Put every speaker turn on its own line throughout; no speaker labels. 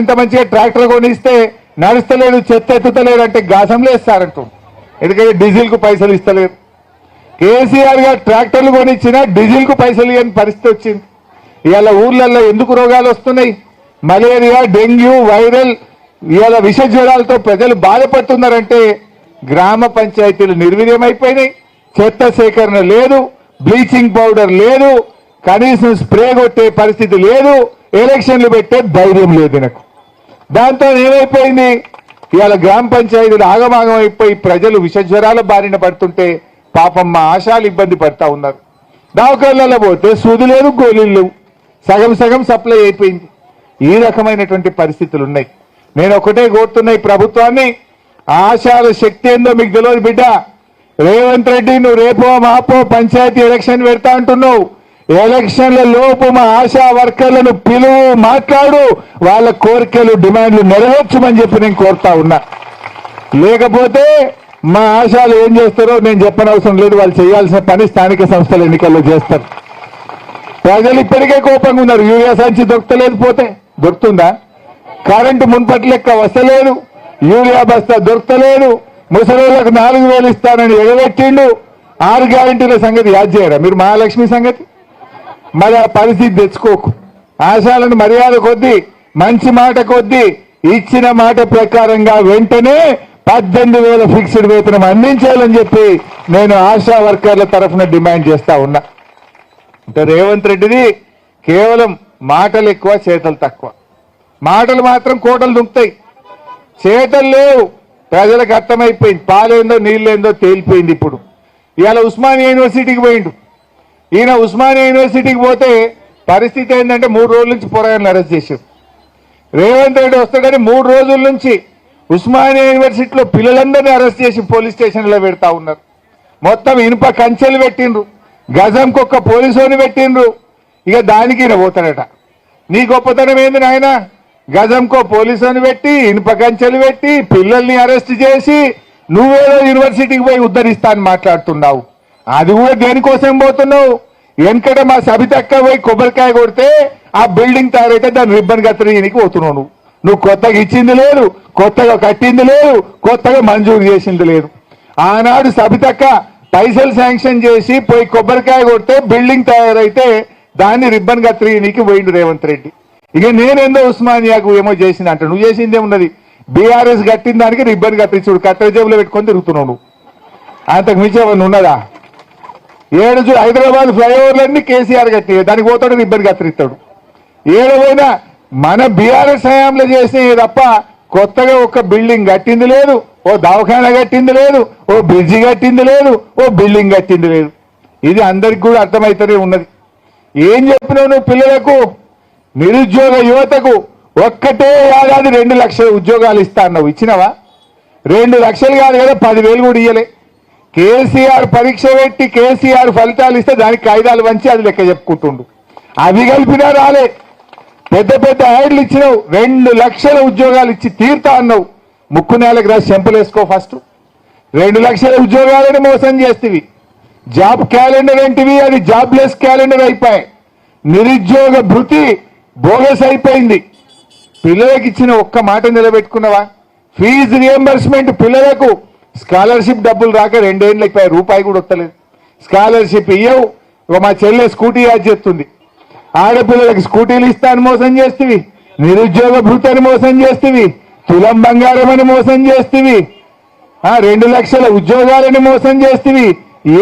ఇంత మంచిగా ట్రాక్టర్ కొనిస్తే నడుస్తలేడు చెత్త ఎత్తుతలేడు అంటే గాసంలో ఇస్తారంటూ ఎందుకంటే డీజిల్కు పైసలు ఇస్తలేరు. కేసీఆర్ గారు ట్రాక్టర్లు కొనిచ్చినా డీజిల్కు పైసలు ఇవ్వని పరిస్థితి వచ్చింది. ఇవాళ ఊర్లలో ఎందుకు రోగాలు వస్తున్నాయి? మలేరియా డెంగ్యూ వైరల్ ఇవాళ విష జ్వరాలతో ప్రజలు బాధపడుతున్నారంటే గ్రామ పంచాయతీలు నిర్వీర్యమైపోయినాయి. చెత్త సేకరణ లేదు బ్లీచింగ్ పౌడర్ లేదు కనీసం స్ప్రే కొట్టే పరిస్థితి లేదు ఎలక్షన్లు పెట్టే ధైర్యం లేదు నాకు దాంతో ఏమైపోయింది? ఇవాళ గ్రామ పంచాయతీలు ఆగమాగం అయిపోయి ప్రజలు విషజ్వరాల బారిన పడుతుంటే పాపం మా ఆశాలు ఇబ్బంది పడతా ఉన్నారు. దావకాళ్ళలో పోతే సూది లేదు గోళీలు లేవు. సగం సగం సప్లై అయిపోయింది. ఈ రకమైనటువంటి పరిస్థితులు ఉన్నాయి. నేను ఒకటే కోరుతున్నా ఈ ప్రభుత్వాన్ని. ఆశాల శక్తి ఏందో మీకు తెలియదు బిడ్డ. రేవంత్ రెడ్డి నువ్వు రేపో మాపో పంచాయతీ ఎలక్షన్ పెడతా అంటున్నావు. ఎలక్షన్ల లోపు మా ఆశా వర్కర్లను పిలువు మాట్లాడు. వాళ్ళ కోరికలు డిమాండ్లు నెరవేర్చమని చెప్పి నేను కోరుతా ఉన్నా. లేకపోతే మా ఆశాలు ఏం చేస్తారో నేను చెప్పనవసరం లేదు. వాళ్ళు చేయాల్సిన పని స్థానిక సంస్థల ఎన్నికల్లో చేస్తారు. ప్రజలు ఇప్పటికే కోపంగా ఉన్నారు. యూరియా సంచి దొరకలేదు పోతే. దొరుకుతుందా? కరెంటు మున్పటి లెక్క వస్తలేదు. యూరియా బస్తా దొరకలేదు. ముసలిళ్ళకు నాలుగు వేలు ఇస్తానని ఎగబెట్టిండు. ఆరు గ్యారెంటీల సంగతి యాద్ చేయరా? మీరు మహాలక్ష్మి సంగతి? మరి ఆ పరిస్థితి తెచ్చుకోకు. ఆశాలను మర్యాద కొద్దీ మంచి మాట కొద్దీ ఇచ్చిన మాట ప్రకారంగా వెంటనే పద్దెనిమిది వేల ఫిక్స్డ్ వేతనం అందించాలని చెప్పి నేను ఆశా వర్కర్ల తరఫున డిమాండ్ చేస్తా ఉన్నా. అంటే రేవంత్ రెడ్డిది కేవలం మాటలు ఎక్కువ చేతలు తక్కువ. మాటలు మాత్రం కోటలు దుంకుతాయి. చేతలు లేవు. ప్రజలకు అర్థమైపోయింది. పాలేందో నీళ్ళేందో తేలిపోయింది ఇప్పుడు. ఇవాళ ఉస్మానియా యూనివర్సిటీకి పోయిండు. ఈయన ఉస్మానియా యూనివర్సిటీకి పోతే పరిస్థితి ఏంటంటే మూడు రోజుల నుంచి పోరాయని అరెస్ట్ చేశారు. రేవంత్ రెడ్డి వస్తాడని మూడు రోజుల నుంచి ఉస్మానియా యూనివర్సిటీలో పిల్లలందరినీ అరెస్ట్ చేసి పోలీస్ స్టేషన్లో పెడతా ఉన్నారు. మొత్తం ఇనుప కంచెలు పెట్టిండ్రు. గజంకి ఒక్క పోలీసుని పెట్టిండ్రు. ఇక దానికి ఈయన పోతాడట. నీ గొప్పతనం ఏంది నాయన? గజంకో పోలీసుని పెట్టి ఇనుప కంచెలు పెట్టి పిల్లల్ని అరెస్ట్ చేసి నువ్వేదో యూనివర్సిటీకి పోయి ఉద్ధరిస్తా అని మాట్లాడుతున్నావు. అది కూడా దేనికోసం పోతున్నావు? వెనకట మా సబితక్క పోయి కొబ్బరికాయ కొడితే ఆ బిల్డింగ్ తయారైతే దాన్ని రిబ్బన్ కత్తిరీనికి పోతున్నావు నువ్వు. నువ్వు కొత్తగా ఇచ్చింది లేదు కొత్తగా కట్టింది లేదు కొత్తగా మంజూరు చేసింది లేదు. ఆనాడు సబితక్క పైసలు శాంక్షన్ చేసి పోయి కొబ్బరికాయ కొడితే బిల్డింగ్ తయారైతే దాన్ని రిబ్బన్ కత్తిరీనికి పోయిండు రేవంత్ రెడ్డి. ఇక నేనేందో ఉస్మానియాకు ఏమో చేసింది అంట. నువ్వు చేసింది ఏమున్నది? బీఆర్ఎస్ కట్టిన దానికి రిబ్బన్ కత్తిరించుడు కట్టెల జేబులో పెట్టుకొని తిరుగుతున్నావు నువ్వు. అంతకు మించి ఏమన్నా ఉన్నదా? ఏడు హైదరాబాద్ ఫ్లైఓవర్లన్నీ కేసీఆర్ కట్టి దానికి పోతాడు ఇబ్బంది కత్తిరిస్తాడు. ఏడు పోయినా మన బీఆర్ఎస్ హయాంలో చేసినవి తప్ప కొత్తగా ఒక బిల్డింగ్ కట్టింది లేదు ఓ దవాఖానా కట్టింది లేదు ఓ బ్రిడ్జి కట్టింది లేదు ఓ బిల్డింగ్ కట్టింది లేదు. ఇది అందరికి కూడా అర్థమవుతూనే ఉన్నది. ఏం చెప్పినావు నువ్వు పిల్లలకు? నిరుద్యోగ యువతకు ఒక్కటే ఏడాది రెండు లక్షల ఉద్యోగాలు ఇస్తా అన్నావు. ఇచ్చినవా? రెండు లక్షలు కాదు కదా పదివేలు కూడా ఇయ్యలే. కేసీఆర్ పరీక్ష పెట్టి కేసీఆర్ ఫలితాలు ఇస్తే దానికి కాగితాలు వంచి అది లెక్క చెప్పుకుంటుండు. అవి కలిపినా రాలే. పెద్ద పెద్ద యాడ్లు ఇచ్చినావు. రెండు లక్షల ఉద్యోగాలు ఇచ్చి తీరుతా అన్నావు. ముక్కు నేలకు రాసి చెంపలేసుకో ఫస్ట్. రెండు లక్షల ఉద్యోగాలను మోసం చేస్తేవి. జాబ్ క్యాలెండర్ ఏంటివి? అది జాబ్లెస్ క్యాలెండర్ అయిపోయాయి. నిరుద్యోగ భృతి బోగస్ అయిపోయింది. పిల్లలకు ఇచ్చిన ఒక్క మాట నిలబెట్టుకున్నావా? ఫీజు రియంబర్స్మెంట్ పిల్లలకు స్కాలర్షిప్ డబ్బులు రాక రెండేళ్ళకి అయిపోయాయి రూపాయి కూడా వస్తలేదు స్కాలర్షిప్ ఇయ్యవు ఇక మా చెల్లె స్కూటీ యాడ్ చేస్తుంది. ఆడపిల్లలకి స్కూటీలు ఇస్తాను మోసం చేస్తేవి నిరుద్యోగ భృతని మోసం చేస్తేవి తులం బంగారం అని మోసం చేస్తేవి రెండు లక్షల ఉద్యోగాలని మోసం చేస్తేవి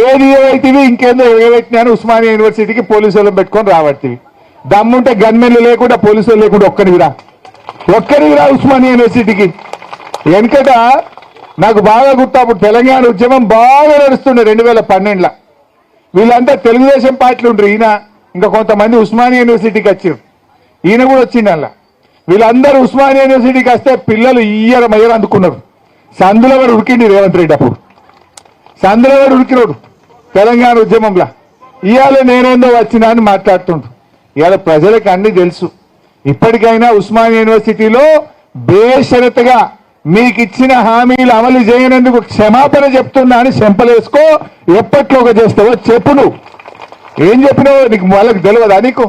ఏది ఏవైతేవి ఇంకేందో ఎగబెట్టినాను ఉస్మానియా యూనివర్సిటీకి పోలీసులు పెట్టుకొని రాబట్టివి. దమ్ముంటే గన్మెన్లు లేకుండా పోలీసులు లేకుండా ఒక్కరివి రా. ఒక్కరివి రా ఉస్మానియా యూనివర్సిటీకి. వెనకట నాకు బాగా గుర్తు అప్పుడు తెలంగాణ ఉద్యమం బాగా నడుస్తుండే రెండు వేల పన్నెండులో. వీళ్ళంతా తెలుగుదేశం పార్టీలు ఉండరు ఈయన. ఇంకా కొంతమంది ఉస్మానియా యూనివర్సిటీకి వచ్చారు ఈయన కూడా వచ్చిండు అలా. వీళ్ళందరూ ఉస్మానియా యూనివర్సిటీకి వస్తే పిల్లలు ఇయ్యర మయ్యర అందుకున్నారు. సందులో వాడు రేవంత్ రెడ్డి అప్పుడు. సందులో వాడు ఉరికినోడు తెలంగాణ ఉద్యమంలో. ఇవాళ నేనేందో వచ్చినా అని మాట్లాడుతుండు. ఇవాళ ప్రజలకు అన్ని తెలుసు. ఇప్పటికైనా ఉస్మానియా యూనివర్సిటీలో బేషరతగా మీకు ఇచ్చిన హామీలు అమలు చేయనందుకు క్షమాపణ చెప్తున్నా అని చెంపలేసుకో. ఎప్పట్లోగా చేస్తావో చెప్పు నువ్వు. ఏం చెప్పినావు నీకు వాళ్ళకి తెలియదా నీకు?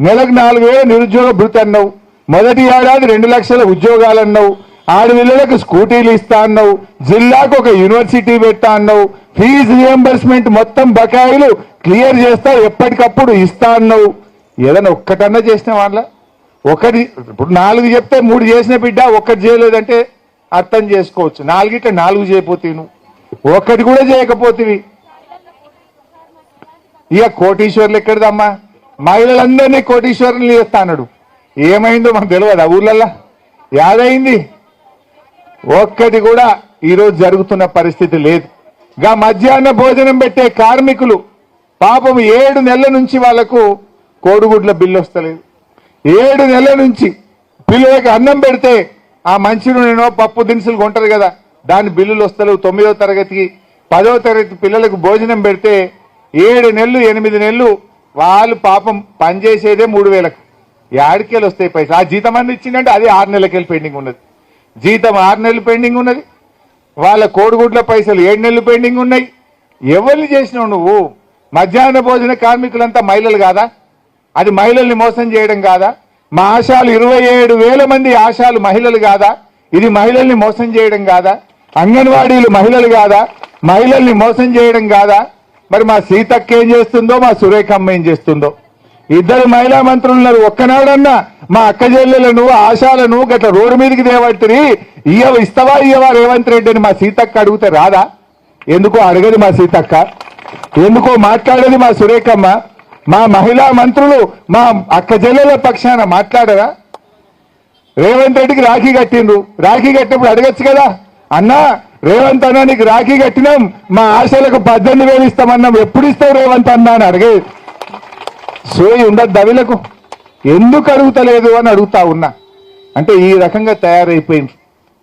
నెలకు నాలుగు వేల నిరుద్యోగ భృతి అన్నావు. మొదటి ఏడాది రెండు లక్షల ఉద్యోగాలు అన్నావు. ఆడపిల్లలకు స్కూటీలు ఇస్తా అన్నావు. జిల్లాకు ఒక యూనివర్సిటీ పెట్టా అన్నావు. ఫీజు రియంబర్స్మెంట్ మొత్తం బకాయిలు క్లియర్ చేస్తా ఎప్పటికప్పుడు ఇస్తా అన్నావు. ఏదైనా ఒక్కటన్నా చేసిన వాళ్ళ ఒకటి ఇప్పుడు నాలుగు చెప్తే మూడు చేసిన బిడ్డ ఒక్కటి చేయలేదంటే? అర్థం చేసుకోవచ్చు. నాలుగిట నాలుగు చేయపోతే నువ్వు ఒకటి కూడా చేయకపోతేవి. ఇక కోటీశ్వర్లు ఎక్కడిదమ్మా? మహిళలందరినీ కోటీశ్వరులు చేస్తాడు ఏమైందో మనకు తెలియదు ఆ ఊర్లల్లా? యాదైంది? ఒక్కటి కూడా ఈరోజు జరుగుతున్న పరిస్థితి లేదు. గా మధ్యాహ్న భోజనం పెట్టే కార్మికులు పాపం ఏడు నెలల నుంచి వాళ్ళకు కోడిగుడ్ల బిల్లు వస్తలేదు. ఏడు నెలల నుంచి పిల్లలకు అన్నం పెడితే ఆ మంచి నూనెనో పప్పు దినుసులు కొంటారు కదా దాని బిల్లులు వస్తలేవు. తొమ్మిదో తరగతికి పదో తరగతి పిల్లలకు భోజనం పెడితే ఏడు నెలలు ఎనిమిది నెలలు వాళ్ళు పాపం పనిచేసేదే మూడు వేలకు. ఏడుకెళ్ళి వస్తాయి పైసలు. ఆ జీతం అన్ని ఇచ్చిందంటే అది ఆరు నెలలకెళ్ళి పెండింగ్ ఉన్నది. జీతం ఆరు నెలలు పెండింగ్ ఉన్నది. వాళ్ళ కోడిగుడ్ల పైసలు ఏడు నెలలు పెండింగ్ ఉన్నాయి. ఎవరిని చేసినావు నువ్వు? మధ్యాహ్న భోజన కార్మికులంతా మహిళలు కాదా? అది మహిళల్ని మోసం చేయడం కాదా? మా ఆశాలు ఇరవై ఏడు వేల మంది ఆశాలు మహిళలు కాదా? ఇది మహిళల్ని మోసం చేయడం కాదా? అంగన్వాడీలు మహిళలు కాదా? మహిళల్ని మోసం చేయడం కాదా? మరి మా సీతక్క ఏం చేస్తుందో మా సురేఖమ్మ ఏం చేస్తుందో? ఇద్దరు మహిళా మంత్రులు ఉన్నారు ఒక్కనాడన్నా మా అక్క చెల్లెలను ఆశాలను గట్ల రోడ్డు మీదకి దేవట్టిరి ఇయ్యవ ఇస్తావా ఇయ్యవా రేవంత్ రెడ్డి అని మా సీతక్క అడిగితే రాదా? ఎందుకో అడగదు మా సీతక్క. ఎందుకో మాట్లాడేది మా సురేఖమ్మ. మా మహిళా మంత్రులు మా అక్క జల్లెల పక్షాన మాట్లాడరా? రేవంత్ రెడ్డికి రాఖీ కట్టిండ్రు. రాఖీ కట్టినప్పుడు అడగచ్చు కదా? అన్నా రేవంత్ అన్న నీకు రాఖీ కట్టినాం. మా ఆశలకు పద్దెనిమిది వేలు ఇస్తామన్నాం. ఎప్పుడు ఇస్తావు రేవంత్ అన్న అని అడిగే. సోయి ఉండదు దవిలకు ఎందుకు అడుగుతలేదు అని అడుగుతా ఉన్నా. అంటే ఈ రకంగా తయారైపోయింది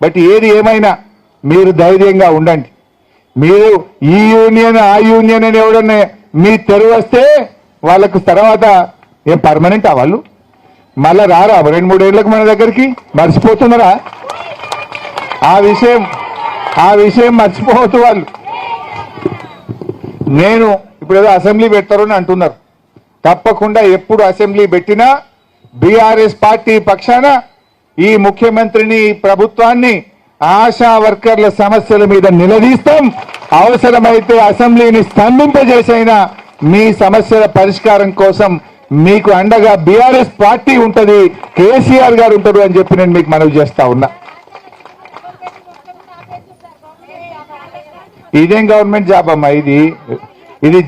బట్ ఏది ఏమైనా మీరు ధైర్యంగా ఉండండి. మీరు ఈ యూనియన్ ఆ యూనియన్ అని ఎవడన్నా మీ తెరువస్తే వాళ్ళకు తర్వాత ఏం పర్మనెంట్ వాళ్ళు? మళ్ళా రారా? రెండు మూడేళ్ళకు మన దగ్గరికి? మర్చిపోతున్నారా? ఆ విషయం ఆ విషయం మర్చిపోవద్దు వాళ్ళు. నేను ఇప్పుడు ఏదో అసెంబ్లీ పెడతారు అని అంటున్నారు. తప్పకుండా ఎప్పుడు అసెంబ్లీ పెట్టినా బీఆర్ఎస్ పార్టీ పక్షాన ఈ ముఖ్యమంత్రిని ప్రభుత్వాన్ని ఆశా వర్కర్ల సమస్యల మీద నిలదీస్తాం. అవసరమైతే అసెంబ్లీని స్తంభింపజేసైనా మీ సమస్యల పరిష్కారం కోసం మీకు అండగా బీఆర్ఎస్ పార్టీ ఉంటది కేసీఆర్ గారు ఉంటారు అని చెప్పి నేను మీకు మనవి చేస్తా ఉన్నా. ఇదేం గవర్నమెంట్ జాబ్ అమ్మా ఇది? ఇది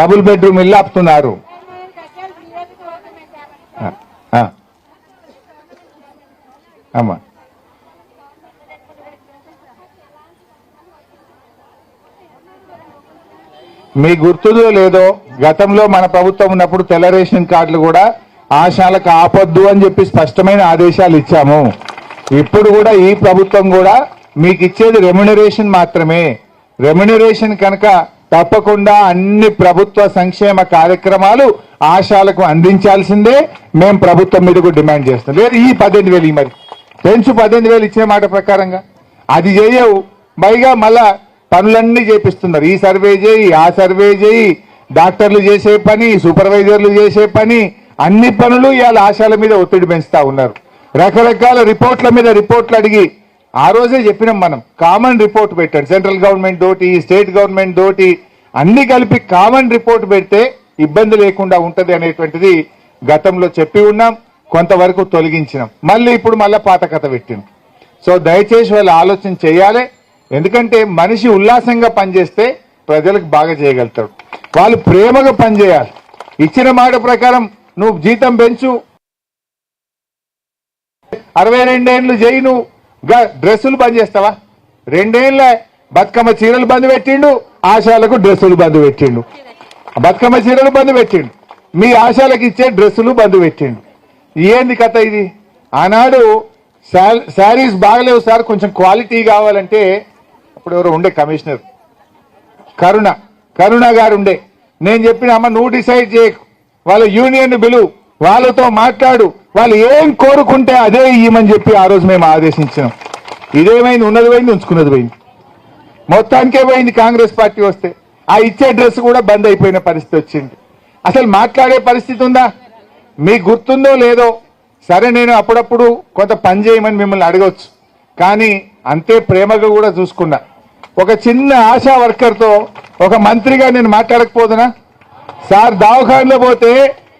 డబుల్ బెడ్రూమ్ ఇల్లు ఆపుతున్నారు. అమ్మా. మీ గుర్తుదో లేదో గతంలో మన ప్రభుత్వం ఉన్నప్పుడు తెల్ల రేషన్ కార్డులు కూడా ఆశాలకు ఆపొద్దు అని చెప్పి స్పష్టమైన ఆదేశాలు ఇచ్చాము. ఇప్పుడు కూడా ఈ ప్రభుత్వం కూడా మీకు ఇచ్చేది రెమ్యునరేషన్ మాత్రమే. రెమ్యునరేషన్ కనుక తప్పకుండా అన్ని ప్రభుత్వ సంక్షేమ కార్యక్రమాలు ఆశాలకు అందించాల్సిందే. మేము ప్రభుత్వం మీద డిమాండ్ చేస్తాం. లేదు ఈ పద్దెనిమిది వేలు మరి. పెంచు పద్దెనిమిది వేలు ఇచ్చే మాట ప్రకారంగా. అది చేయవు. పైగా మళ్ళా పనులన్నీ చేపిస్తున్నారు. ఈ సర్వే చేయి ఆ సర్వే చేయి డాక్టర్లు చేసే పని సూపర్వైజర్లు చేసే పని అన్ని పనులు ఇవాళ ఆశాల మీద ఒత్తిడి పెంచుతా ఉన్నారు. రకరకాల రిపోర్ట్ల మీద రిపోర్ట్లు అడిగి ఆ రోజే చెప్పినాం మనం కామన్ రిపోర్ట్ పెట్టండి. సెంట్రల్ గవర్నమెంట్ తోటి స్టేట్ గవర్నమెంట్ తోటి అన్ని కలిపి కామన్ రిపోర్ట్ పెడితే ఇబ్బంది లేకుండా ఉంటది అనేటువంటిది గతంలో చెప్పి ఉన్నాం కొంతవరకు తొలగించినాం. మళ్ళీ ఇప్పుడు మళ్ళీ పాత కథ పెట్టినాం. సో దయచేసి వాళ్ళు ఆలోచన చేయాలి. ఎందుకంటే మనిషి ఉల్లాసంగా పనిచేస్తే ప్రజలకు బాగా చేయగలుగుతాడు. వాళ్ళు ప్రేమగా పనిచేయాలి. ఇచ్చిన మాట ప్రకారం నువ్వు జీతం పెంచు. అరవై రెండేళ్ళు చేయి నువ్వు డ్రెస్సులు బంద్ చేస్తావా? రెండేళ్ళ బతుకమ్మ చీరలు బంద్ పెట్టిండు ఆశాలకు డ్రెస్సులు బంద్ పెట్టిండు. బతుకమ్మ చీరలు బంద్ పెట్టిండు. మీ ఆశాలకు ఇచ్చే డ్రెస్సులు బంద్ పెట్టిండు. ఏంది కథ ఇది? ఆనాడు శారీస్ బాగలేవు సార్ కొంచెం క్వాలిటీ కావాలంటే అప్పుడు ఎవరో ఉండే కమిషనర్. కరుణ కరుణ గారు ఉండే. నేను చెప్పిన అమ్మ నువ్వు డిసైడ్ చేయకు. వాళ్ళ యూనియన్ బిలువు వాళ్ళతో మాట్లాడు. వాళ్ళు ఏం కోరుకుంటే అదే ఇయ్యమని చెప్పి ఆ రోజు మేము ఆదేశించినాం. ఇదేమైంది? ఉన్నది పోయింది ఉంచుకున్నది పోయింది. మొత్తానికే పోయింది కాంగ్రెస్ పార్టీ వస్తే. ఆ ఇచ్చే డ్రెస్ కూడా బంద్ అయిపోయిన పరిస్థితి వచ్చింది. అసలు మాట్లాడే పరిస్థితి ఉందా? మీకు గుర్తుందో లేదో? సరే నేను అప్పుడప్పుడు కొంత పని చేయమని మిమ్మల్ని అడగవచ్చు కానీ అంతే ప్రేమగా కూడా చూసుకున్నా. ఒక చిన్న ఆశా వర్కర్తో ఒక మంత్రిగా నేను మాట్లాడకపోదునా? సార్ దావఖాన్లో పోతే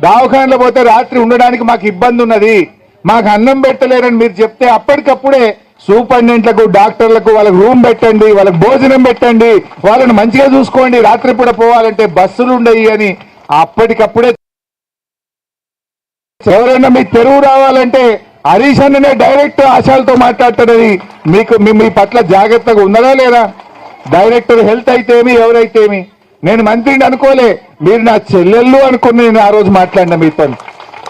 దావఖాన్లో పోతే రాత్రి ఉండడానికి మాకు ఇబ్బంది ఉన్నది. మాకు అన్నం పెట్టలేరని మీరు చెప్తే అప్పటికప్పుడే సూపరింటెండెంట్లకు డాక్టర్లకు వాళ్ళకి రూమ్ పెట్టండి వాళ్ళకి భోజనం పెట్టండి వాళ్ళని మంచిగా చూసుకోండి రాత్రిపూట పోవాలంటే బస్సులు ఉండయి అని అప్పటికప్పుడే ఎవరైనా మీ తెరువు రావాలంటే హరీష్ అన్ననే డైరెక్ట్ ఆశాలతో మాట్లాడుతున్నది మీకు మీ పట్ల జాగ్రత్తగా ఉన్నదా లేదా? డైరెక్టర్ హెల్త్ అయితేమి ఎవరైతేమి? నేను మంత్రిని అనుకోలే. మీరు నా చెల్లెళ్ళు అనుకుని నేను ఆ రోజు మాట్లాడిన మీతో.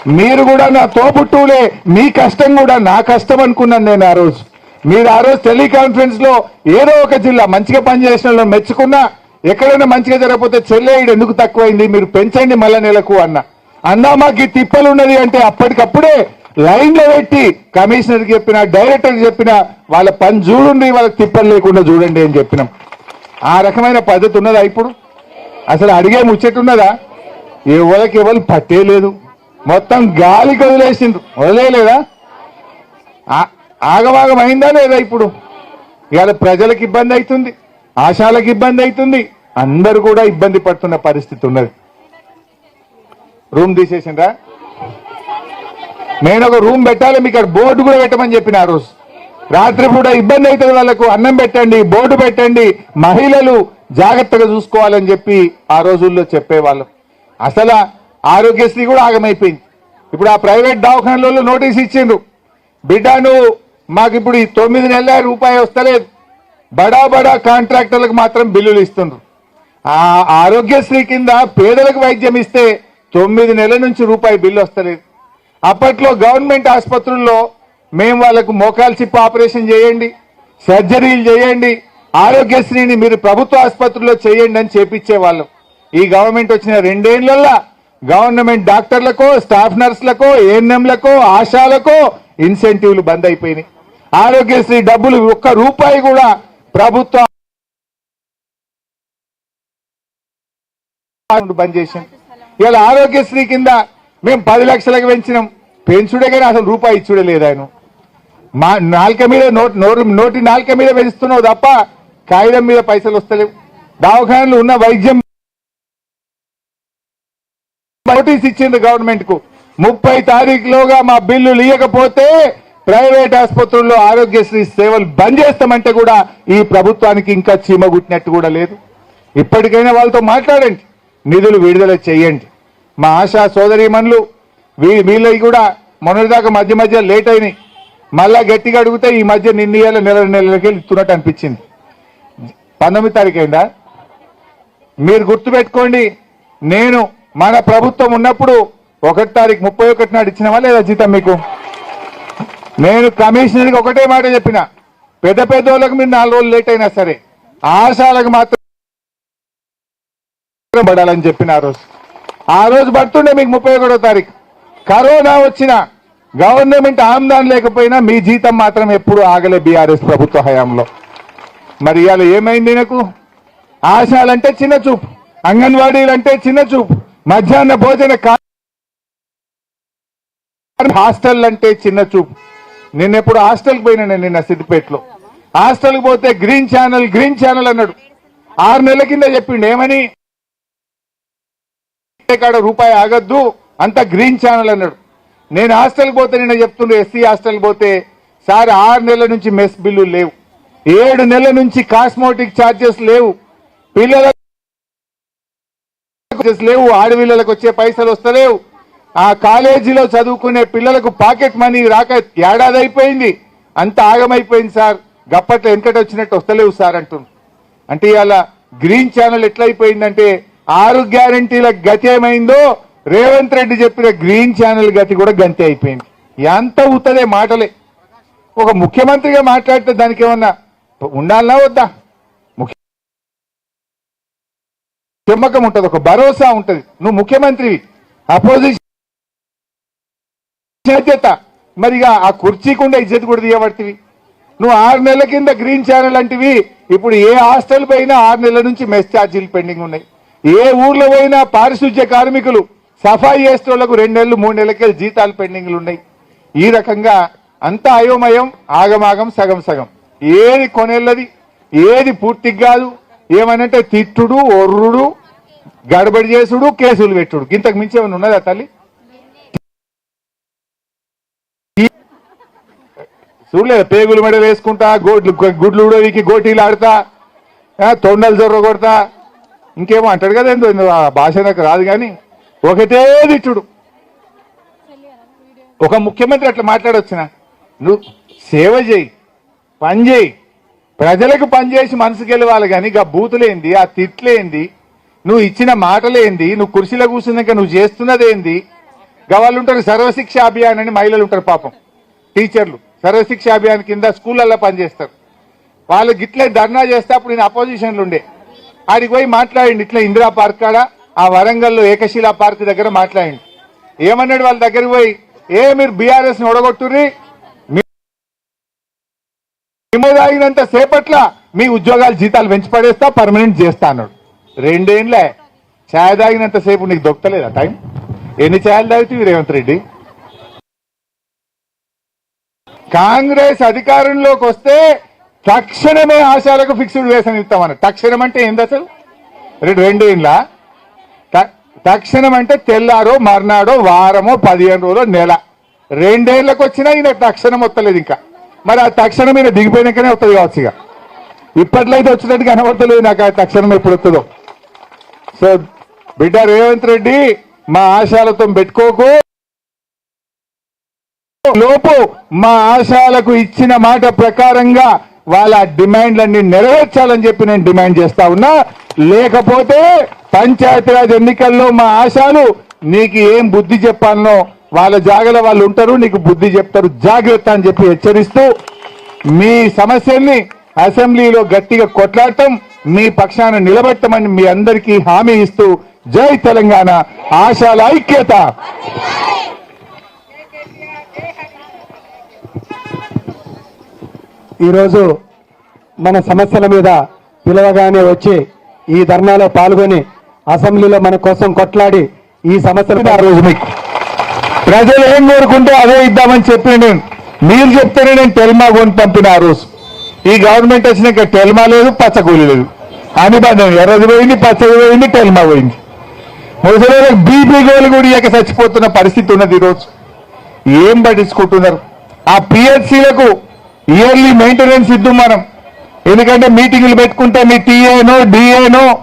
మీరు కూడా నా తోపుట్టులే మీ కష్టం కూడా నా కష్టం అనుకున్నాను నేను ఆ రోజు. మీరు ఆ రోజు టెలికాన్ఫరెన్స్లో ఏదో ఒక జిల్లా మంచిగా పనిచేసిన మెచ్చుకున్నా ఎక్కడైనా మంచిగా జరగకపోతే చెల్లెడు ఎందుకు తక్కువైంది? మీరు పెంచండి మళ్ళా నెలకు అన్న. అన్నా మాకు ఈ తిప్పలు ఉన్నది అంటే అప్పటికప్పుడే లైన్లో పెట్టి కమిషనర్ చెప్పిన డైరెక్టర్ చెప్పిన వాళ్ళ పని చూడండి వాళ్ళకి తిప్పలు లేకుండా చూడండి అని చెప్పినాం. ఆ రకమైన పద్ధతి ఉన్నదా ఇప్పుడు? అసలు అడిగే ముచ్చట్టున్నదా ఎవరికి ఎవరు పట్టే లేదు. మొత్తం గాలికి వదిలేసిండ్రు. వదిలేయలేదా? ఆ- ఆగమాగం అయిందా లేదా ఇప్పుడు? ఇవాళ ప్రజలకు ఇబ్బంది అవుతుంది ఆశాలకు ఇబ్బంది అవుతుంది అందరు కూడా ఇబ్బంది పడుతున్న పరిస్థితి ఉన్నది. రూమ్ తీసేసిండ్రా? నేను ఒక రూమ్ పెట్టాలి మీకు అక్కడ బోర్డు కూడా పెట్టమని చెప్పిన ఆ రోజు. రాత్రి పూట ఇబ్బంది అవుతుంది వాళ్ళకు అన్నం పెట్టండి బోర్డు పెట్టండి మహిళలు జాగ్రత్తగా చూసుకోవాలని చెప్పి ఆ రోజుల్లో చెప్పేవాళ్ళం. అసలు ఆరోగ్యశ్రీ కూడా ఆగమైపోయింది. ఇప్పుడు ఆ ప్రైవేట్ దవాఖానలో నోటీస్ ఇచ్చిండ్రు. బిడ్డ నువ్వు మాకు ఇప్పుడు ఈ తొమ్మిది నెలల రూపాయి వస్తలేదు. బడా బడా కాంట్రాక్టర్లకు మాత్రం బిల్లులు ఇస్తుండ్రు. ఆ ఆరోగ్యశ్రీ కింద పేదలకు వైద్యం ఇస్తే తొమ్మిది నెలల నుంచి రూపాయి బిల్లు వస్తలేదు. అప్పట్లో గవర్నమెంట్ ఆసుపత్రుల్లో మేము వాళ్ళకు మోకాలు ఆపరేషన్ చేయండి సర్జరీలు చేయండి ఆరోగ్యశ్రీని మీరు ప్రభుత్వ ఆసుపత్రుల్లో చేయండి అని చేపించేవాళ్ళం. ఈ గవర్నమెంట్ వచ్చిన రెండేళ్ళలో గవర్నమెంట్ డాక్టర్లకో స్టాఫ్ నర్సులకో ఏఎన్ఎంలకో ఆశాలకో ఇన్సెంటివ్లు బంద్ అయిపోయినాయి. ఆరోగ్యశ్రీ డబ్బులు ఒక్క రూపాయి కూడా ప్రభుత్వ బంద్ చేసింది. ఇవాళ ఆరోగ్యశ్రీ కింద మేము పది లక్షలకు పెంచినాం. పెంచుడే కానీ అసలు రూపాయి ఇచ్చుడే లేదు ఆయన. మా నాలుక మీద నోటి నోరు నోటి నాలుక మీద పెంచుతున్నావు తప్ప కాగితం మీద పైసలు వస్తలేవు. దవాఖానలు ఉన్న వైద్యం నోటీస్ ఇచ్చింది గవర్నమెంట్కు ముప్పై తారీఖులోగా మా బిల్లులు ఇవ్వకపోతే ప్రైవేట్ ఆసుపత్రుల్లో ఆరోగ్యశ్రీ సేవలు బంద్ చేస్తామంటే కూడా ఈ ప్రభుత్వానికి ఇంకా చీమగుట్టినట్టు కూడా లేదు. ఇప్పటికైనా వాళ్ళతో మాట్లాడండి. నిధులు విడుదల చేయండి. మా ఆశా సోదరిమణులు వీ వీళ్ళవి కూడా మొన్నటిదాకా మధ్య మధ్య లేట్ అయినాయి. మళ్ళా గట్టిగా అడిగితే ఈ మధ్య నిన్న నెల నెలలకి ఇస్తున్నట్టు అనిపించింది. పంతొమ్మిది తారీఖు అయిందా? మీరు గుర్తుపెట్టుకోండి నేను మన ప్రభుత్వం ఉన్నప్పుడు ఒకటి తారీఖు ముప్పై ఒకటి నాడు ఇచ్చినావా లేదా జీతం మీకు? నేను కమిషనర్కి ఒకటే మాట చెప్పిన పెద్ద పెద్ద వాళ్ళకి మీరు నాలుగు రోజులు లేట్ అయినా సరే ఆశాలకు మాత్రం పడాలని చెప్పిన ఆ రోజు. ఆ రోజు పడుతుండే మీకు ముప్పై ఒకటో తారీఖు. కరోనా వచ్చిన గవర్నమెంట్ ఆమ్దాన్ లేకపోయినా మీ జీతం మాత్రం ఎప్పుడు ఆగలే బీఆర్ఎస్ ప్రభుత్వ హయాంలో. మరి ఇవాళ ఏమైంది నాకు ఆశాలంటే చిన్న చూపు అంగన్వాడీలంటే చిన్న చూపు మధ్యాహ్న భోజన హాస్టల్ అంటే చిన్న చూపు. నిన్న ఎప్పుడు హాస్టల్కి పోయినా నేను నిన్న సిద్దిపేటలో. హాస్టల్కి పోతే గ్రీన్ ఛానల్ గ్రీన్ ఛానల్ అన్నాడు. ఆరు నెలల కింద చెప్పిండు ఏమని? కాడ రూపాయి ఆగద్దు అంత గ్రీన్ ఛానల్ అన్నాడు. నేను హాస్టల్కి పోతే నిన్న చెప్తుండే ఎస్సీ హాస్టల్ పోతే సార్ ఆరు నెలల నుంచి మెస్ బిల్లు లేవు. ఏడు నెలల నుంచి కాస్మోటిక్ ఛార్జెస్ లేవు. పిల్లల లేవు ఆడపిల్లలకు వచ్చే పైసలు వస్తలేవు. ఆ కాలేజీలో చదువుకునే పిల్లలకు పాకెట్ మనీ రాక ఏడాది అయిపోయింది. అంత ఆగమైపోయింది సార్. గప్పట్లో వెనకటి వచ్చినట్టు వస్తలేవు సార్ అంటున్నారు అంటే ఇవాళ గ్రీన్ ఛానల్ ఎట్లయిపోయిందంటే ఆరు గ్యారంటీల గతి ఏమైందో రేవంత్ రెడ్డి చెప్పిన గ్రీన్ ఛానల్ గతి కూడా గంతి అయిపోయింది. ఎంత ఉత్తదే మాటలే. ఒక ముఖ్యమంత్రిగా మాట్లాడితే దానికి ఏమన్నా ఉండాలనా వద్దా? ముఖ్య చెమ్మకం ఉంటుంది ఒక భరోసా ఉంటుంది. నువ్వు ముఖ్యమంత్రివి. అపోజిషన్ బాధ్యత. మరి ఆ కుర్చీకుండా ఇజ్జత్ కూడా తీయబడుతుంది. నువ్వు ఆరు నెలల కింద గ్రీన్ ఛానల్ అంటివి. ఇప్పుడు ఏ హాస్టల్ పైన ఆరు నెలల నుంచి మెస్ ఛార్జీలు పెండింగ్ ఉన్నాయి. ఏ ఊర్లో పోయినా పారిశుధ్య కార్మికులు సఫాయి చేసేటోళ్ళకు రెండు నెలలు మూడు నెలలకే జీతాలు పెండింగ్లు ఉన్నాయి. ఈ రకంగా అంతా అయోమయం ఆగమాగం సగం సగం. ఏది కొనేళ్ళది ఏది పూర్తిగా కాదు. ఏమనంటే తిట్టుడు ఒర్రుడు గడబడి చేసుడు కేసులు పెట్టుడు. ఇంతకు మించి ఏమైనా ఉన్నదా తల్లి? చూడలేదు? పేగులు మెడ వేసుకుంటా గోడ్లు గుడ్లు ఉడవికి గోటీలు ఆడతా తొండలు జొర్ర కొడతా ఇంకేమో అంటాడు కదా ఏందో ఆ భాష నాకు రాదు కానీ ఒకటే దిట్టుడు ఒక ముఖ్యమంత్రి అట్లా మాట్లాడొచ్చిన నువ్వు సేవ చేయి పని చేయి. ప్రజలకు పని చేసి వెళ్ళవాలి కానీ ఇక బూతులేంది ఆ తిట్లేంది నువ్వు ఇచ్చిన మాటలేంది నువ్వు కుర్చీలో కూర్చున్నాక నువ్వు చేస్తున్నదేంది? గా ఉంటారు సర్వశిక్ష అభియాన్ అని మహిళలు ఉంటారు పాపం. టీచర్లు సర్వశిక్ష అభియాన్ కింద స్కూళ్ళల్లో పనిచేస్తారు. వాళ్ళు గిట్లే ధర్నా చేస్తే అప్పుడు నేను అపోజిషన్లు ఉండే. ఆడికి పోయి మాట్లాడండి ఇట్లా ఇందిరా పార్క్ కాడ ఆ వరంగల్లో ఏకశిలా పార్క్ దగ్గర మాట్లాడండి. ఏమన్నాడు వాళ్ళ దగ్గరికి పోయి ఏ మీరు బీఆర్ఎస్ని ఒడగొట్టుర్రి మేము తాగినంత సేపట్ల మీ ఉద్యోగాలు జీతాలు పెంచి పడేస్తా పర్మనెంట్ చేస్తా అన్నాడు. రెండేండ్లే ఛాయ్ తాగినంత సేపు నీకు దొక్కలేదా టైం? ఎన్ని ఛాయలు తాగితే రేవంత్ రెడ్డి? కాంగ్రెస్ అధికారంలోకి వస్తే తక్షణమే ఆశాలకు ఫిక్స్డ్ వేసని ఇస్తామన్న తక్షణం అంటే ఏంది అసలు? రెండు రెండు త- తక్షణం అంటే తెల్లారో మర్నాడో వారమో పదిహేను రోజులు నెల. రెండేళ్ళకు వచ్చినా ఈయన తక్షణం వస్తలేదు ఇంకా. మరి ఆ తక్షణం ఈయన దిగిపోయినాకనే వస్తుంది కావచ్చు ఇక. ఇప్పట్లో అయితే వచ్చినట్టు కనబడతలేదు నాకు ఆ తక్షణం ఎప్పుడు వస్తుందో. సో బిడ్డ రేవంత్ రెడ్డి మా ఆశాలతో పెట్టుకోకు. లోపు మా ఆశాలకు ఇచ్చిన మాట ప్రకారంగా వాళ్ళ డిమాండ్లన్నీ నెరవేర్చాలని చెప్పి నేను డిమాండ్ చేస్తా ఉన్నా. లేకపోతే పంచాయతీరాజ్ ఎన్నికల్లో మా ఆశాలు నీకు ఏం బుద్ధి చెప్పాలనో వాళ్ళ జాగల వాళ్ళు ఉంటారు నీకు బుద్ధి చెప్తారు జాగ్రత్త అని చెప్పి హెచ్చరిస్తూ మీ సమస్యల్ని అసెంబ్లీలో గట్టిగా కొట్లాడటం మీ పక్షాన నిలబెట్టమని మీ అందరికీ హామీ ఇస్తూ జై తెలంగాణ ఆశాల ఐక్యత.
ఈరోజు మన సమస్యల మీద పిలవగానే వచ్చి ఈ ధర్నాలో పాల్గొని అసెంబ్లీలో మన కోసం కొట్లాడి ఈ సమస్యలు
ఆ రోజు మీకు ప్రజలు ఏం కోరుకుంటే అదే ఇద్దామని చెప్పి నేను మీరు చెప్తేనే నేను టెల్మా కొని పంపిన ఆ రోజు. ఈ గవర్నమెంట్ వచ్చినాక టెల్మా లేదు పచ్చకూలి లేదు. అనిబంధం ఎర్రది పోయింది పచ్చది పోయింది టెల్మా పోయింది. ముసలి బీపీ గోలు కూడా ఇక చచ్చిపోతున్న పరిస్థితి ఉన్నది ఈరోజు. ఏం పట్టించుకుంటున్నారు? ఆ పిహెచ్సిలకు ఇయర్లీ మెయింటెనెన్స్ ఇద్దాం మనం. ఎందుకంటే మీటింగ్లు పెట్టుకుంటే మీ టీఏనో డిఏనో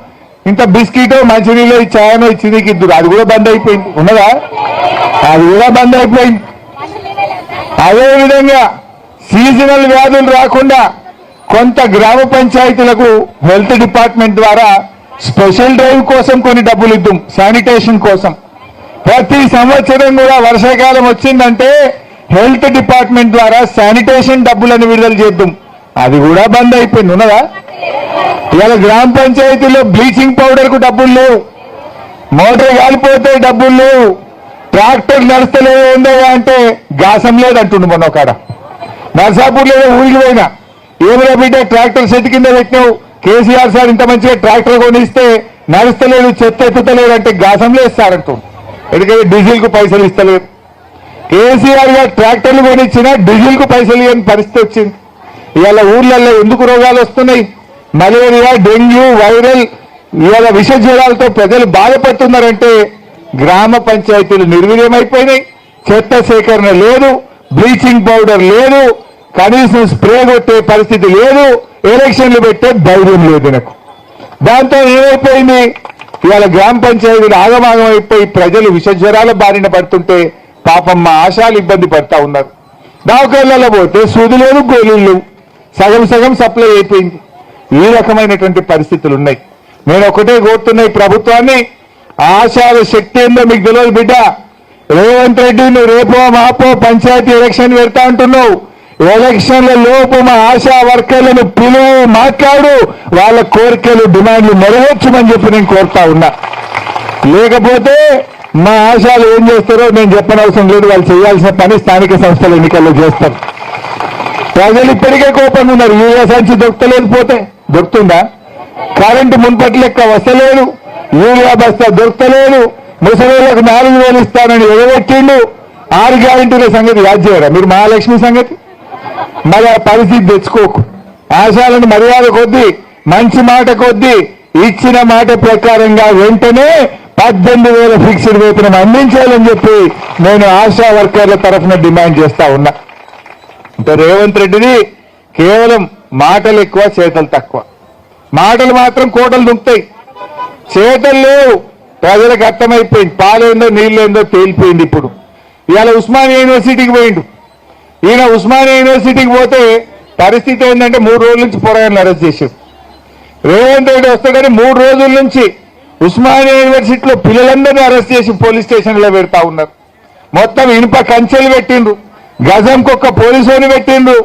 ఇంత బిస్కెటో మంచినీళ్ళు చాయనో ఇచ్చి ఇద్దరు అది కూడా బంద్ అయిపోయింది. ఉన్నదా? అది కూడా బంద్ అయిపోయింది. అదే విధంగా సీజనల్ వ్యాధులు రాకుండా కొంత గ్రామ పంచాయతీలకు హెల్త్ డిపార్ట్మెంట్ ద్వారా స్పెషల్ డ్రైవ్ కోసం కొన్ని డబ్బులు ఇద్దాం శానిటేషన్ కోసం. ప్రతి సంవత్సరం కూడా వర్షాకాలం వచ్చిందంటే హెల్త్ డిపార్ట్మెంట్ ద్వారా శానిటేషన్ డబ్బులను విడుదల చేద్దాం. అది కూడా బంద్ అయిపోయింది ఉన్నదా? ఇవాళ గ్రామ పంచాయతీలో బ్లీచింగ్ పౌడర్కు డబ్బులు లేవు. మోటార్ కాలిపోతే డబ్బులు లేవు. ట్రాక్టర్ నడుస్తలే ఏందయ్యా అంటే గాసం లేదంటుండు మొన్న ఒకడ నర్సాపూర్ లేదో ఊరికి పోయినా. ఏమిరా బిడ్డ ట్రాక్టర్ సెట్ కింద పెట్టినావు. కేసీఆర్ సార్ ఇంత మంచిగా ట్రాక్టర్ కొనిస్తే నడుస్తలేదు చెత్త ఎత్తుతలేదు అంటే గాసం లేస్తారంటు ఎందుకంటే డీజిల్కు పైసలు ఇస్తలేదు. కేసీఆర్ గారు ట్రాక్టర్లు కొనిచ్చినా డీజిల్కు పైసలు ఇవ్వని పరిస్థితి వచ్చింది. ఇవాళ ఊర్లలో ఎందుకు రోగాలు వస్తున్నాయి? మలేరియా డెంగ్యూ వైరల్ ఇవాళ విష జ్వరాలతో ప్రజలు బాధపడుతున్నారంటే గ్రామ పంచాయతీలు నిర్వీర్యమైపోయినాయి. చెత్త సేకరణ లేదు బ్లీచింగ్ పౌడర్ లేదు కనీసం స్ప్రే కొట్టే పరిస్థితి లేదు ఎలక్షన్లు పెట్టే ధైర్యం లేదు నాకు దాంతో ఏమైపోయింది? ఇవాళ గ్రామ పంచాయతీలు ఆగమాగం అయిపోయి ప్రజలు విష జ్వరాల బారిన పడుతుంటే పాపం మా ఆశాలు ఇబ్బంది పడతా ఉన్నారు. దావకాళ్ళలో పోతే సూది లేదు గోళీలు లేవు. సగం సగం సప్లై అయిపోయింది. ఈ రకమైనటువంటి పరిస్థితులు ఉన్నాయి. నేను ఒకటే కోరుతున్నా ఈ ప్రభుత్వాన్ని ఆశాల శక్తి ఏందో మీకు తెలియదు బిడ్డ. రేవంత్ రెడ్డి నువ్వు రేపో మాపో పంచాయతీ ఎలక్షన్ పెడతా అంటున్నావు. ఎలక్షన్ల లోపు మా ఆశా వర్కర్లను పిలువు మాట్లాడు. వాళ్ళ కోరికలు డిమాండ్లు నెరవేర్చమని చెప్పి నేను కోరుతా ఉన్నా. లేకపోతే మా ఆశాలు ఏం చేస్తారో నేను చెప్పనవసరం లేదు. వాళ్ళు చేయాల్సిన పని స్థానిక సంస్థల ఎన్నికల్లో చేస్తారు. ప్రజలు ఇప్పటికే కోపం ఉన్నారు. యూరియా సంచి దొరకలేకపోతే దొరుకుతుందా? కరెంటు మున్పటి లెక్క వస్తలేదు. యూరియా బస్తా దొరకలేదు. ముసలిళ్ళకు నాలుగు వేలు ఇస్తానని ఎగబెట్టిండు. ఆరు గ్యారెంటీల సంగతి యాద్ చేయరా మీరు మహాలక్ష్మి సంగతి? మరి ఆ పరిస్థితి తెచ్చుకోకు. ఆశాలను మర్యాద కొద్దీ మంచి మాట కొద్దీ ఇచ్చిన మాట ప్రకారంగా వెంటనే పద్దెనిమిది వేల ఫిక్స్డ్ వేతనం అందించాలని చెప్పి నేను ఆశా వర్కర్ల తరఫున డిమాండ్ చేస్తా ఉన్నా. అంటే రేవంత్ రెడ్డిని కేవలం మాటలు ఎక్కువ చేతలు తక్కువ. మాటలు మాత్రం కోటలు దుంకుతాయి. చేతలు లేవు. ప్రజలకు అర్థమైపోయింది. పాలేందో నీళ్ళేందో తేలిపోయింది ఇప్పుడు. ఇవాళ ఉస్మానియా యూనివర్సిటీకి పోయిండు. ఈయన ఉస్మానియా యూనివర్సిటీకి పోతే పరిస్థితి ఏంటంటే మూడు రోజుల నుంచి పొరగాన్ని అరెస్ట్ చేశారు రేవంత్ రెడ్డి వస్తాడని మూడు రోజుల నుంచి ఉస్మానియా యూనివర్సిటీలో పిల్లలందరినీ అరెస్ట్ చేసి పోలీస్ స్టేషన్లో పెడతా ఉన్నారు. మొత్తం ఇనుప కంచెలు పెట్టిండ్రు. గజంకి ఒక్క పోలీసుని పెట్టిండ్రు.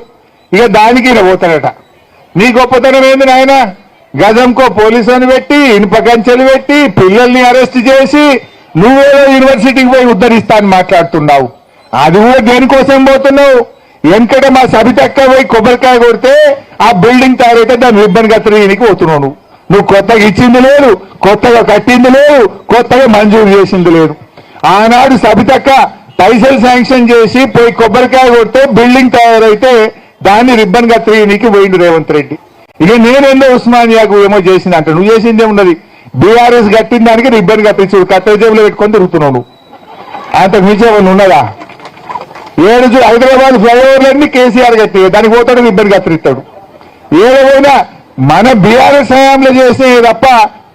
ఇక దానికి పోతాడట. నీ గొప్పతనం ఏంది నాయన? గజంకో పోలీసుని పెట్టి ఇనుప కంచెలు పెట్టి పిల్లల్ని అరెస్ట్ చేసి నువ్వేదో యూనివర్సిటీకి పోయి ఉద్ధరిస్తా అని మాట్లాడుతున్నావు. అది కూడా దేనికోసం పోతున్నావు? వెంకట మా సబితక్క పోయి కొబ్బరికాయ కొడితే ఆ బిల్డింగ్ తయారైతే దాన్ని రిబ్బన్ కత్తిరీనికి పోతున్నావు నువ్వు. నువ్వు కొత్తగా ఇచ్చింది లేదు కొత్తగా కట్టింది లేదు కొత్తగా మంజూరు చేసింది లేదు. ఆనాడు సబితక్క పైసలు శాంక్షన్ చేసి పోయి కొబ్బరికాయ కొడితే బిల్డింగ్ తయారైతే దాన్ని రిబ్బన్ కత్తిరీనికి పోయిండు రేవంత్ రెడ్డి. ఇక నేనేందో ఉస్మానియాకు ఏమో చేసింది అంట నువ్వు చేసిందే ఉన్నది బీఆర్ఎస్ కట్టిన దానికి రిబ్బన్ కట్టించు కత్తెర పెట్టుకొని తిరుగుతున్నావు నువ్వు అంతకు మించి ఏమన్నా ఉన్నదా? ఏడు హైదరాబాద్ ఫ్లైఓవర్లన్నీ కేసీఆర్ కట్టి దానికి పోతాడు రిబ్బన్ కత్తిరిస్తాడు. ఏదైనా మన బీఆర్ఎస్ హయాంలో చేసినవి తప్ప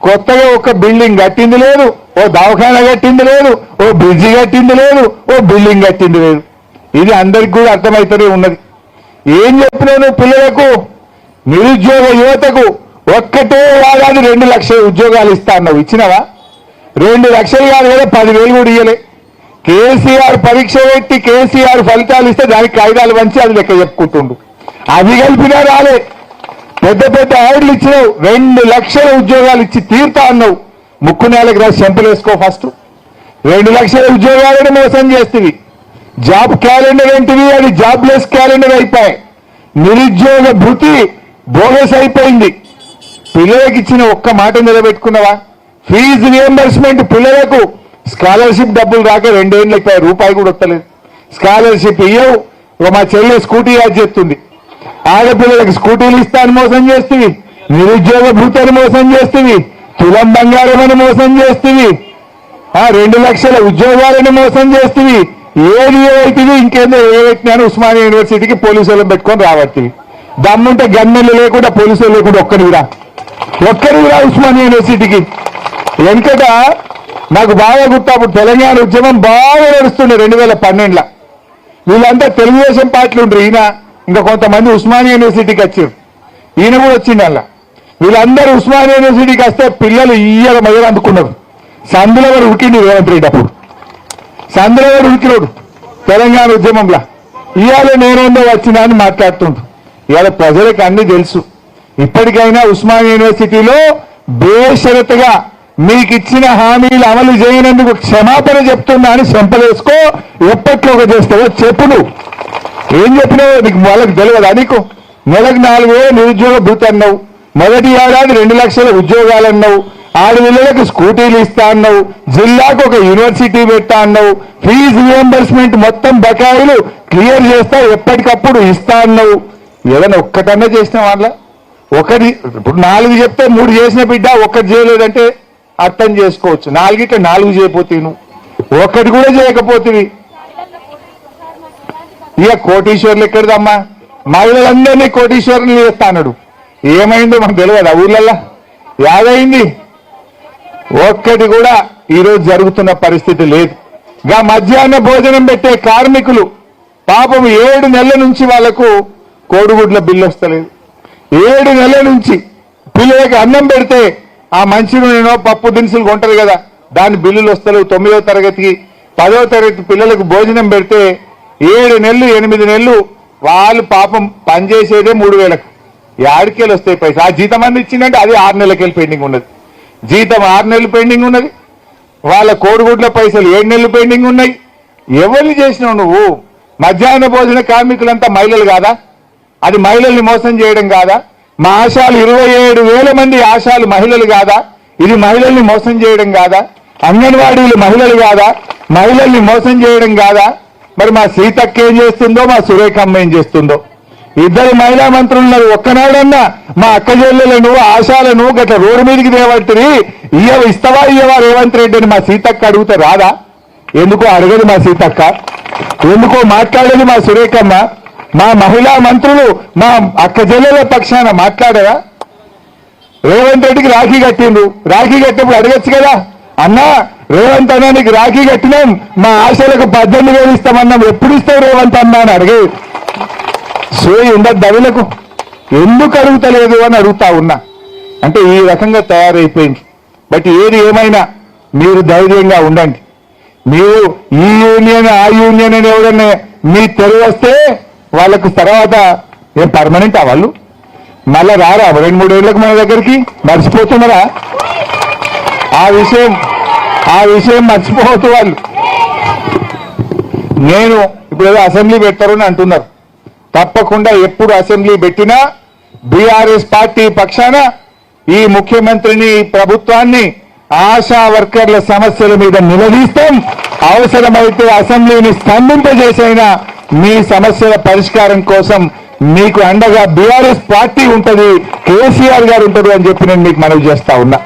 కొత్తగా ఒక బిల్డింగ్ కట్టింది లేదు ఓ దవాఖాన కట్టింది లేదు ఓ బ్రిడ్జి కట్టింది లేదు ఓ బిల్డింగ్ కట్టింది లేదు. ఇది అందరికి కూడా అర్థమవుతూనే ఉన్నది. ఏం చెప్పినావు పిల్లలకు నిరుద్యోగ యువతకు ఒక్కటే వాడాది రెండు లక్షల ఉద్యోగాలు ఇస్తా అన్నావు ఇచ్చినవా? రెండు లక్షలు కాదు కదా పదివేలు కూడా ఇయ్యలే. కేసీఆర్ పరీక్ష పెట్టి కేసీఆర్ ఫలితాలు ఇస్తే దానికి కాగితాలు వంచి అది లెక్క చెప్పుకుంటుండు. అవి కలిపినా రాలే. పెద్ద పెద్ద యాడ్లు ఇచ్చినావు. రెండు లక్షల ఉద్యోగాలు ఇచ్చి తీరుతా అన్నావు. ముక్కు నేలకు రాసి చెంపలేసుకో ఫస్ట్. రెండు లక్షల ఉద్యోగాలను మోసం చేస్తుంది జాబ్ క్యాలెండర్ ఏంటివి అది జాబ్లెస్ క్యాలెండర్ అయిపోయాయి. నిరుద్యోగ భృతి బోగస్ అయిపోయింది. పిల్లలకి ఇచ్చిన ఒక్క మాట నిలబెట్టుకున్నావా? ఫీజు రియంబర్స్మెంట్ పిల్లలకు స్కాలర్షిప్ డబ్బులు రాక రెండేళ్ళు అయిపోయాయి రూపాయి కూడా వస్తలేదు. స్కాలర్షిప్ ఇయ్యవు. ఇక మా చెల్లె స్కూటీ యాడ్ చేస్తుంది. ఆడపిల్లలకు స్కూటీలు ఇస్తాను మోసం చేస్తుంది. నిరుద్యోగ భూతని మోసం చేస్తుంది. తులం బంగారం అని మోసం చేస్తుంది. ఆ రెండు లక్షల ఉద్యోగాలను మోసం చేస్తుంది. ఏది ఏవైతుంది? ఇంకేందో ఏవైతున్నాను ఉస్మానియా యూనివర్సిటీకి పోలీసు వాళ్ళని పెట్టుకొని రావట్టివి దమ్ముంటే గన్నెలు లేకుండా పోలీసు లేకుండా ఒక్కడివి రా. ఒక్కడివి రా ఉస్మానియా యూనివర్సిటీకి. వెనుకట నాకు బాగా గుర్తు అప్పుడు తెలంగాణ ఉద్యమం బాగా నడుస్తుండే రెండు వేల పన్నెండులో. వీళ్ళంతా తెలుగుదేశం పార్టీలు ఉండరు ఈయన. ఇంకా కొంతమంది ఉస్మానియా యూనివర్సిటీకి వచ్చారు. ఈయన కూడా వచ్చిండు అలా. వీళ్ళందరూ ఉస్మానియా యూనివర్సిటీకి వస్తే పిల్లలు ఇయ్యాల మధ్యలో అందుకున్నారు. సందులో వాడు ఉరికిండి రేవంత్ రెడ్డి అప్పుడు. సందులో వాడు తెలంగాణ ఉద్యమంలో. ఇవాళ నేనేందో వచ్చినా అని మాట్లాడుతుండ్రు ఇవాళ ప్రజలకు అన్ని తెలుసు. ఇప్పటికైనా ఉస్మానియా యూనివర్సిటీలో బేషరతుగా మీకు ఇచ్చిన హామీలు అమలు చేయనందుకు క్షమాపణ చెప్తున్నా అని చెంపలేసుకో ఎప్పట్లో చేస్తావో చెప్పు ఏం చెప్పినావు? నీకు వాళ్ళకి తెలియదా నీకు? నెలకు నాలుగు వేల నిరుద్యోగ భృతి అన్నావు. మొదటి ఏడాది రెండు లక్షల ఉద్యోగాలు అన్నావు. ఆడపిల్లలకు స్కూటీలు ఇస్తా అన్నావు. జిల్లాకు ఒక యూనివర్సిటీ పెట్టా అన్నావు. ఫీజు రియంబర్స్మెంట్ మొత్తం బకాయిలు క్లియర్ చేస్తా ఎప్పటికప్పుడు ఇస్తా అన్నావు. ఏదైనా ఒక్కటన్నా చేసిన వాళ్ళ ఒకటి ఇప్పుడు నాలుగు చెప్తే మూడు చేసిన బిడ్డ ఒక్కటి చేయలేదంటే అర్థం చేసుకోవచ్చు. నాలుగిట్లా నాలుగు చేయపోతే నువ్వు. ఒకటి కూడా చేయకపోతుంది ఇక కోటీశ్వర్లు ఎక్కడిదమ్మా? మహిళలందరినీ కోటీశ్వరులు చేస్తాడు ఏమైందో మనకు తెలియదు ఆ ఊర్లల్లా? యాదైంది ఒక్కటి కూడా ఈరోజు జరుగుతున్న పరిస్థితి లేదు. గా మధ్యాహ్న భోజనం పెట్టే కార్మికులు పాపం ఏడు నెలల నుంచి వాళ్ళకు కోడిగుడ్ల బిల్లు వస్తలేదు. ఏడు నెలల నుంచి పిల్లలకి అన్నం పెడితే ఆ మంచి నూనెనో పప్పు దినుసులు కొంటారు కదా దాని బిల్లులు వస్తలేవు. తొమ్మిదో తరగతికి పదో తరగతి పిల్లలకు భోజనం పెడితే ఏడు నెలలు ఎనిమిది నెలలు వాళ్ళు పాపం పనిచేసేదే మూడు వేలకు. యాడికెళ్ళి వస్తాయి పైసలు ఆ జీతం అన్ని ఇచ్చిందంటే అది ఆరు నెలలకెళ్ళి పెండింగ్ ఉన్నది. జీతం ఆరు నెలలు పెండింగ్ ఉన్నది. వాళ్ళ కోడిగుడ్ల పైసలు ఏడు నెలలు పెండింగ్ ఉన్నాయి. ఎవరిని చేసినావు నువ్వు? మధ్యాహ్న భోజన కార్మికులంతా మహిళలు కాదా? అది మహిళల్ని మోసం చేయడం కాదా? మా ఆశాలు ఇరవై ఏడు వేల మంది ఆశాలు మహిళలు కాదా? ఇది మహిళల్ని మోసం చేయడం కాదా? అంగన్వాడీలు మహిళలు కాదా? మహిళల్ని మోసం చేయడం కాదా? మరి మా సీతక్క ఏం చేస్తుందో మా సురేఖమ్మ ఏం చేస్తుందో? ఇద్దరు మహిళా మంత్రులు ఉన్నారు. ఒక్కనాడన్నా మా అక్క చెల్లెలను ఆశాలను గట్ల రోడ్డు మీదకి దేవంటిని ఇయ్య ఇస్తావా ఇయ్యవా రేవంత్ రెడ్డి అని మా సీతక్క అడిగితే రాదా? ఎందుకో అడగదు మా సీతక్క. ఎందుకో మాట్లాడేది మా సురేఖమ్మ. మా మహిళా మంత్రులు మా అక్క చెల్లెల పక్షాన మాట్లాడరా? రేవంత్ రెడ్డికి రాఖీ కట్టిండు రాఖీ కట్టినప్పుడు అడగచ్చు కదా. అన్నా రేవంత్ అన్న నీకు రాఖీ కట్టినాం. మా ఆశలకు పద్దెనిమిది వేలు ఇస్తామన్నాం. ఎప్పుడు ఇస్తావు రేవంత్ అన్న అని అడిగే. సోయి ఉండదు దవిలకు ఎందుకు అడుగుతలేదు అని అడుగుతా ఉన్నా. అంటే ఈ రకంగా తయారైపోయింది. బట్ ఏది ఏమైనా మీరు ధైర్యంగా ఉండండి. మీరు ఈ యూనియన్ ఆ యూనియన్ అని ఎవరన్నా మీ తెలివి వస్తే వాళ్ళకు తర్వాత ఏం పర్మనెంట్ వాళ్ళు? మళ్ళా రారా? రెండు మూడేళ్ళకు మన దగ్గరికి? మర్చిపోతున్నారా? ఆ విషయం ఆ విషయం మర్చిపోవద్దు వాళ్ళు. నేను ఇప్పుడు ఏదో అసెంబ్లీ పెడతారని అంటున్నారు. తప్పకుండా ఎప్పుడు అసెంబ్లీ పెట్టినా బీఆర్ఎస్ పార్టీ పక్షాన ఈ ముఖ్యమంత్రిని ప్రభుత్వాన్ని ఆశా వర్కర్ల సమస్యల మీద నిలదీస్తాం. అవసరమైతే అసెంబ్లీని స్తంభింపజేసైనా మీ సమస్యల పరిష్కారం కోసం మీకు అండగా బీఆర్ఎస్ పార్టీ ఉంటది కేసీఆర్ గారు ఉంటారు అని చెప్పి నేను మీకు మనవి చేస్తా ఉన్నా.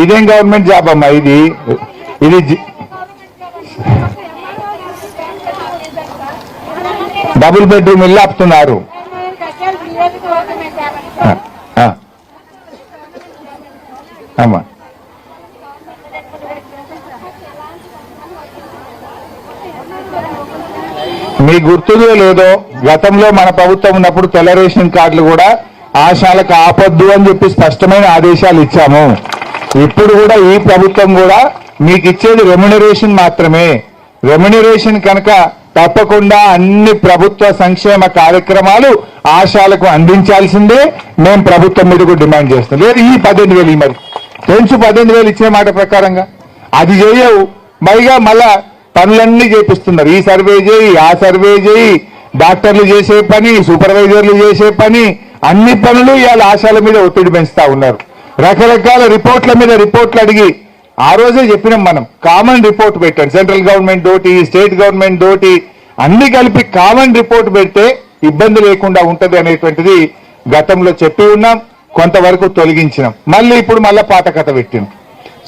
ఇదేం గవర్నమెంట్ జాబ్ అమ్మా ఇది? ఇది డబుల్ బెడ్రూమ్ ఇల్లు ఆపుతున్నారు. అమ్మా. మీ గుర్తుదో లేదో గతంలో మన ప్రభుత్వం ఉన్నప్పుడు తెల్ల రేషన్ కార్డులు కూడా ఆశాలకు ఆపొద్దు అని చెప్పి స్పష్టమైన ఆదేశాలు ఇచ్చాము. ఇప్పుడు కూడా ఈ ప్రభుత్వం కూడా మీకు ఇచ్చేది రెమ్యునరేషన్ మాత్రమే. రెమ్యునరేషన్ కనుక తప్పకుండా అన్ని ప్రభుత్వ సంక్షేమ కార్యక్రమాలు ఆశాలకు అందించాల్సిందే. మేము ప్రభుత్వం మీద కూడా డిమాండ్ చేస్తాం. లేదు ఈ పద్దెనిమిది వేలు ఈ మరి పెంచు పద్దెనిమిది వేలు ఇచ్చే మాట ప్రకారంగా అది చేయవు. పైగా మళ్ళా పనులన్నీ చేపిస్తున్నారు. ఈ సర్వే చేయి ఆ సర్వే చేయి. డాక్టర్లు చేసే పని సూపర్వైజర్లు చేసే పని అన్ని పనులు ఇవాళ ఆశాల మీద ఒత్తిడి పెంచుతా ఉన్నారు. రకరకాల రిపోర్ట్ల మీద రిపోర్ట్లు అడిగి ఆ రోజే చెప్పినాం మనం కామన్ రిపోర్ట్ పెట్టండి. సెంట్రల్ గవర్నమెంట్ తోటి స్టేట్ గవర్నమెంట్ తోటి అన్ని కలిపి కామన్ రిపోర్ట్ పెడితే ఇబ్బంది లేకుండా ఉంటది అనేటువంటిది గతంలో చెప్పి ఉన్నాం కొంతవరకు తొలగించినాం. మళ్ళీ ఇప్పుడు మళ్ళా పాత కథ పెట్టినాం.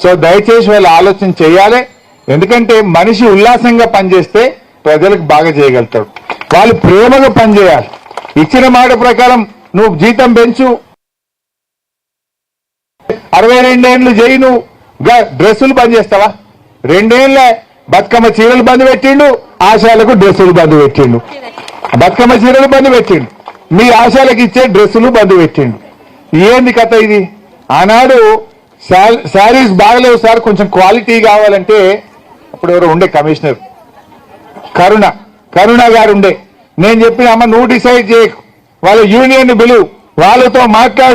సో దయచేసి వాళ్ళు ఆలోచన చేయాలి. ఎందుకంటే మనిషి ఉల్లాసంగా పనిచేస్తే ప్రజలకు బాగా చేయగలుగుతాడు. వాళ్ళు ప్రేమగా పనిచేయాలి. ఇచ్చిన మాట ప్రకారం నువ్వు జీతం పెంచు. అరవై రెండేళ్ళు చేయి నువ్వు డ్రెస్సులు బంద్ చేస్తావా? రెండేళ్ళ బతుకమ్మ చీరలు బంద్ పెట్టిండు ఆశాలకు డ్రెస్సులు బంద్ పెట్టిండు. బతుకమ్మ చీరలు బంద్ పెట్టిండు. మీ ఆశాలకు ఇచ్చే డ్రెస్సులు బంద్ పెట్టిండు. ఏంది కథ ఇది? ఆనాడు శారీస్ బాగలేవు సార్ కొంచెం క్వాలిటీ కావాలంటే అప్పుడు ఎవరో ఉండే కమిషనర్. కరుణ కరుణ గారు ఉండే. నేను చెప్పిన అమ్మ నువ్వు డిసైడ్ చేయకు. వాళ్ళ యూనియన్ బిలు వాళ్ళతో మాట్లాడు.